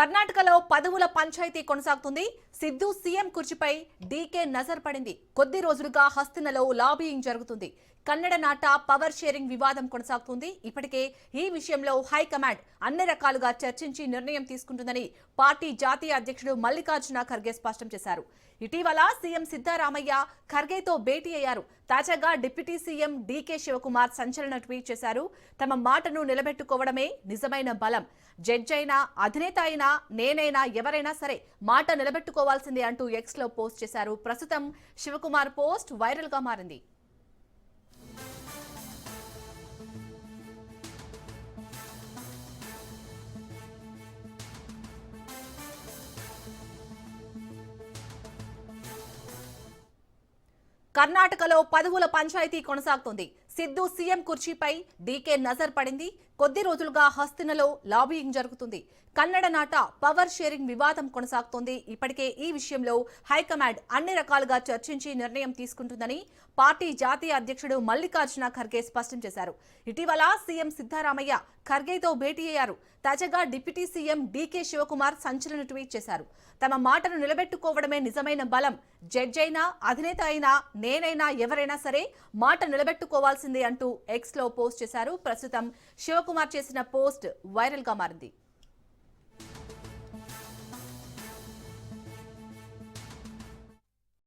కర్ణాటకలో పదవుల పంచాయతీ కొనసాగుతుంది. సిద్ధు సీఎం కుర్చీపై డీకే నజర్ పడింది. కొద్ది రోజులుగా హస్తినలో లాబీయింగ్ జరుగుతుంది. కన్నడ నాట పవర్ షేరింగ్ వివాదం కొనసాగుతుంది. ఇప్పటికే ఈ విషయంలో హైకమాండ్ అన్ని రకాలుగా చర్చించి నిర్ణయం తీసుకుంటుందని పార్టీ జాతీయ అధ్యక్షుడు మల్లికార్జున ఖర్గే స్పష్టం చేశారు. ఇటీవల సీఎం సిద్ధారామయ్య ఖర్గేతో భేటీ అయ్యారు. తాజాగా డిప్యూటీ సీఎం డీకే శివకుమార్ సంచలన ట్వీట్ చేశారు. తమ మాటను నిలబెట్టుకోవడమే నిజమైన బలం. జడ్జ్ అయినా అధినేత అయినా నేనైనా ఎవరైనా సరే మాట నిలబెట్టుకోవాల్సిందే అంటూ ఎక్స్లో పోస్ట్ చేశారు. ప్రస్తుతం శివకుమార్ పోస్ట్ వైరల్గా మారింది. కర్ణాటకలో పదవుల పంచాయతీ కొనసాగుతోంది. సిద్ధు సీఎం కుర్చీపై డీకే నజర్ పడింది. కొద్ది రోజులుగా హస్తినలో లాబీయింగ్ జరుగుతుంది. కన్నడ నాట పవర్ షేరింగ్ వివాదం కొనసాగుతోంది. ఇప్పటికే ఈ విషయంలో హైకమాండ్ అన్ని రకాలుగా చర్చించి నిర్ణయం తీసుకుంటుందని పార్టీ జాతీయ అధ్యక్షుడు మల్లికార్జున ఖర్గే స్పష్టం చేశారు. ఇటీవల సీఎం సిద్దారామయ్య ఖర్గేతో భేటీ అయ్యారు. తాజాగా డిప్యూటీ సీఎం డీకే శివకుమార్ సంచలన ట్వీట్ చేశారు. తమ మాటను నిలబెట్టుకోవడమే నిజమైన బలం. జడ్జ్ అయినా అధినేత అయినా నేనైనా ఎవరైనా సరే మాట చేయాల్సిందే అంటూ ఎక్స్లో పోస్ట్ చేశారు. ప్రస్తుతం శివకుమార్ చేసిన పోస్ట్ వైరల్గా మారింది.